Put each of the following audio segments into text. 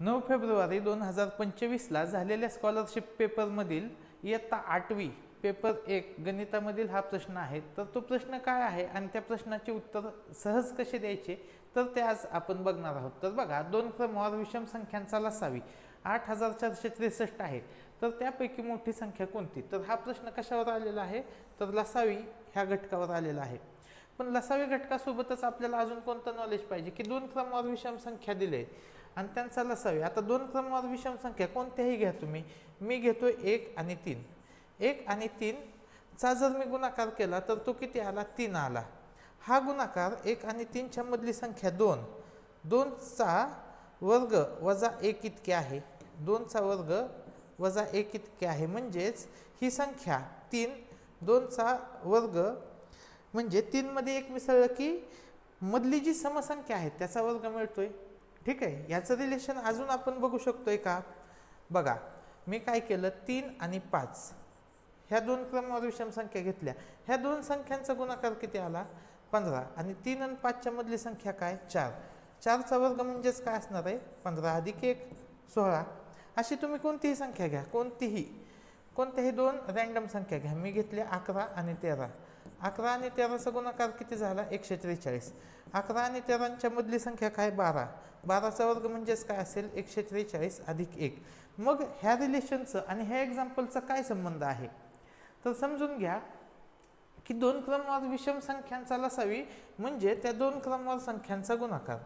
नऊ फेब्रुवारी दोन हजार पंचवीसला झालेल्या स्कॉलरशिप पेपरमधील इयत्ता आठवी पेपर एक गणितामधील हा प्रश्न आहे. तर तो प्रश्न काय आहे आणि त्या प्रश्नाचे उत्तर सहज कसे द्यायचे? तर ते आज आपण बघणार आहोत. तर बघा दोन क्रमवार विषम संख्यांचा लसावी. आठ हजार चारशे त्रेसष्ट आहे. तर त्यापैकी मोठी संख्या कोणती? तर हा प्रश्न कशावर आलेला आहे? तर लसावी ह्या घटकावर आलेला आहे. पण लसावी घटकासोबतच आपल्याला अजून कोणतं नॉलेज पाहिजे? की दोन क्रमवार विषम संख्या दिले. आणि त्यांचा लसावी. आता दोन क्रमवार विषम संख्या कोणत्याही घ्या तुम्ही. मी घेतो एक आणि तीन. एक आणि तीनचा जर मी गुणाकार केला तर तो किती आला? तीन आला. हा गुणाकार एक आणि तीनच्या मधली संख्या दोन. दोनचा वर्ग वजा एक इतके आहे. दोनचा वर्ग वजा एक इतके आहे. म्हणजेच ही संख्या तीन दोनचा वर्ग म्हणजे तीनमध्ये एक मिसळलं की मधली जी समसंख्या आहे त्याचा वर्ग मिळतोय. ठीक आहे याचं रिलेशन अजून आपण बघू शकतोय का? बघा मी काय केलं? तीन आणि पाच. ह्या दोन क्रमावर विषम संख्या घेतल्या. ह्या दोन संख्यांचा गुणाकार किती आला? पंधरा. आणि तीन आणि पाचच्या मधली संख्या काय? चार. चारचा वर्ग म्हणजेच काय असणार आहे? पंधरा अधिक एक सोळा. अशी तुम्ही कोणतीही संख्या घ्या कोणतीही. कोणत्याही दोन रँडम संख्या घ्या. मी घेतल्या अकरा आणि तेरा. अकरा आणि तेराचा गुणाकार किती झाला? एकशे त्रेचाळीस अकरा आणि तेरांच्या मधली संख्या काय? बारा. बाराचा वर्ग म्हणजेच काय असेल? एकशे त्रेचाळीस अधिक एक. मग ह्या रिलेशनचं आणि ह्या एक्झाम्पलचा काय संबंध आहे? तर समजून घ्या की दोन क्रमवार विषम संख्यांचा लसावी म्हणजे त्या दोन क्रमवार संख्यांचा गुणाकार.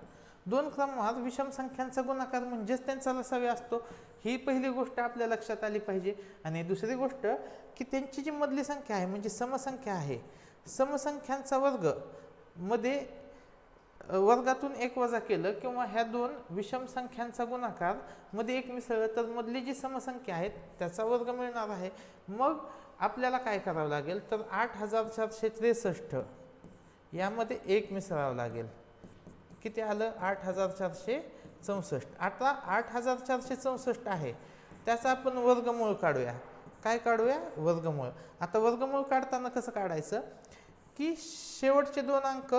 दोन क्रमवार विषम संख्यांचा गुणाकार म्हणजेच त्यांचा लसावी असतो ही पहिली गोष्ट आपल्या लक्षात आली पाहिजे. आणि दुसरी गोष्ट की त्यांची जी मधली संख्या आहे म्हणजे समसंख्या आहे समसंख्यांचा वर्गमध्ये वर्गातून एक वजा केलं किंवा ह्या दोन विषम संख्यांचा गुणाकारमध्ये एक मिसळलं तर मधली जी समसंख्या आहेत त्याचा वर्ग मिळणार आहे. मग आपल्याला काय करावं लागेल? तर आठ हजार चारशे त्रेसष्ट यामध्ये एक मिसळावं लागेल. किती आलं? आठ हजार चारशे चौसष्ट. आता आठ हजार चारशे चौसष्ट आहे. त्याचा आपण वर्गमूळ काढूया. काय काढूया? वर्गमूळ. आता वर्गमूळ काढताना कसं काढायचं? की शेवटचे दोन अंक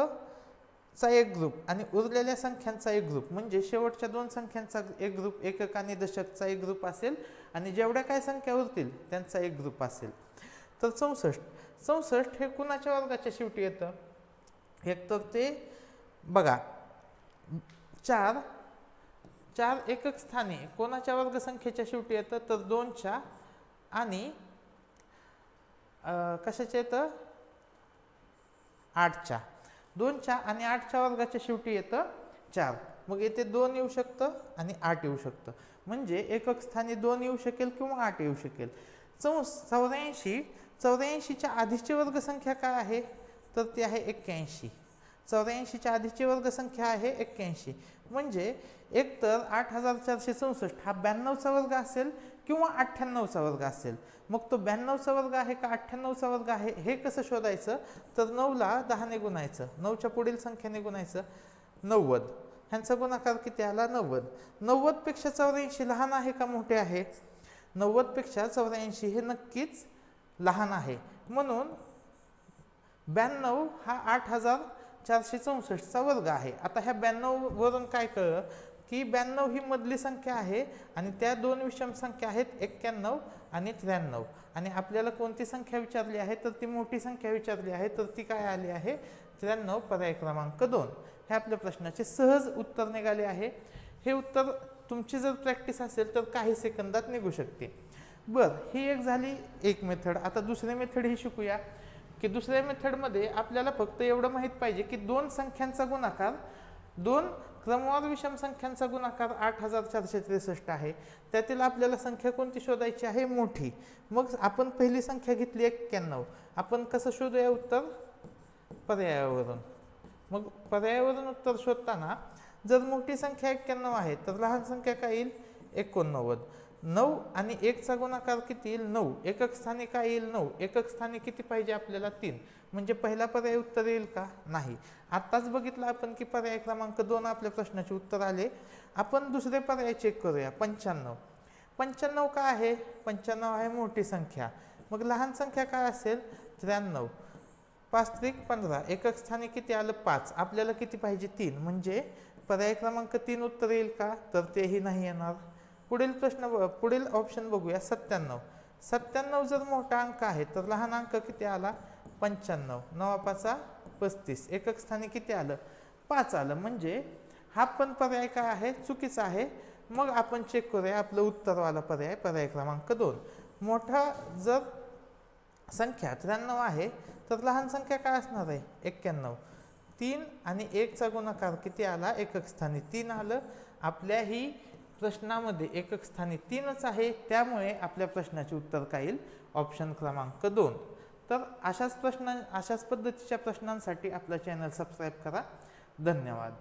चा एक ग्रुप आणि उरलेल्या संख्यांचा एक ग्रुप म्हणजे शेवटच्या दोन संख्यांचा एक ग्रुप एकक आणि दशकचा एक ग्रुप असेल आणि जेवढ्या काय संख्या उरतील त्यांचा एक ग्रुप असेल. तर चौसष्ट. चौसष्ट हे कुणाच्या वर्गाच्या शेवटी येतं? एक तर ते बघा चार चार एकक स्थानी. कोणाच्या वर्गसंख्येच्या शेवटी येतं? तर दोनच्या. आणि कशाच्या येतं? आठच्या. दोनच्या आणि आठच्या वर्गाच्या शेवटी येतं चार. मग येथे दोन येऊ शकतं आणि आठ येऊ शकतं. म्हणजे एकक स्थानी दोन येऊ शकेल किंवा आठ येऊ शकेल. चौ चौऱ्याऐंशी चौऱ्याऐंशीच्या आधीची वर्गसंख्या काय आहे? तर ती आहे एक्क्याऐंशी. चौऱ्याऐंशीच्या आधीची वर्गसंख्या आहे एक्क्याऐंशी. म्हणजे एकतर आठ हजार चारशे चौसष्ट हा ब्याण्णवचा वर्ग असेल किंवा अठ्ठ्याण्णवचा वर्ग असेल. मग तो ब्याण्णवचा वर्ग आहे का अठ्ठ्याण्णवचा वर्ग आहे हे कसं शोधायचं? तर नऊला दहाने गुणायचं. नऊच्या पुढील संख्येने गुणायचं नव्वद. ह्यांचा गुणाकार किती आला? नव्वद. नव्वदपेक्षा चौऱ्याऐंशी लहान आहे का मोठे आहे? नव्वदपेक्षा चौऱ्याऐंशी हे नक्कीच लहान आहे. म्हणून ब्याण्णव हा आठ हजार चारशे चौसष्टचा वर्ग आहे. आता ह्या ब्याण्णव वरून काय कळलं? की ब्याण्णव ही मधली संख्या आहे आणि त्या दोन विषम संख्या आहेत एक्क्याण्णव आणि त्र्याण्णव. आणि आपल्याला कोणती संख्या विचारली आहे? तर ती मोठी संख्या विचारली आहे. तर ती काय आली आहे? त्र्याण्णव पर्याय क्रमांक दोन. हे आपल्या प्रश्नाचे सहज उत्तर निघाले आहे. हे उत्तर तुमची जर प्रॅक्टिस असेल तर काही सेकंदात निघू शकते. बरं ही एक झाली एक मेथड. आता दुसरी मेथड ही शिकूया. की दुसऱ्या मेथडमध्ये आपल्याला फक्त एवढं माहीत पाहिजे की दोन संख्यांचा गुणाकार दोन क्रमवार विषम संख्यांचा गुणाकार आठ हजार चारशे त्रेसष्ट आहे. त्यातील आपल्याला संख्या कोणती शोधायची आहे? मोठी. मग आपण पहिली संख्या घेतली एक्क्याण्णव. आपण कसं शोधूया उत्तर? पर्यायावरून. मग पर्यायावरून उत्तर शोधताना जर मोठी संख्या एक्क्याण्णव आहे तर लहान संख्या काय येईल? एकोणनव्वद. नऊ आणि एकचा गुणाकार किती येईल? नऊ. एकक स्थानी काय येईल? नऊ. एकक स्थानी किती पाहिजे आपल्याला? तीन. म्हणजे पहिला पर्याय उत्तर येईल का? नाही. आत्ताच बघितलं आपण की पर्याय क्रमांक दोन आपल्या प्रश्नाचे उत्तर आले. आपण दुसरे पर्याय चेक करूया. पंच्याण्णव. पंच्याण्णव काय आहे? पंच्याण्णव आहे मोठी संख्या. मग लहान संख्या काय असेल? त्र्याण्णव. पाच त्रिक पंधरा. एकक स्थानी किती आलं? पाच. आपल्याला किती पाहिजे? तीन. म्हणजे पर्याय क्रमांक तीन उत्तर येईल का? तर तेही नाही येणार. पुढील प्रश्न ब- पुढील ऑप्शन बघूया. सत्त्याण्णव. सत्त्याण्णव जर मोठा अंक आहे तर लहान अंक किती आला? पंच्याण्णव. नवा पाचा पस्तीस. एकक स्थानी किती आलं? पाच आलं. म्हणजे हा पण पर्याय काय आहे? चुकीचा आहे. मग आपण चेक करूया. आपलं उत्तरवाला पर्याय पर्याय क्रमांक दोन. मोठा जर संख्या त्र्याण्णव आहे तर लहान संख्या काय असणार आहे? एक्क्याण्णव. तीन आणि एकचा गुणाकार किती आला? एकक स्थानी तीन आलं. आपल्या ही प्रश्नामध्ये एकक स्थानी तीनच आहे त्यामुळे आपल्या प्रश्नाचे उत्तर काय येईल? ऑप्शन क्रमांक दोन. तर अशाच प्रश्न अशाच पद्धतीच्या प्रश्नांसाठी आपला चॅनल सबस्क्राईब करा. धन्यवाद.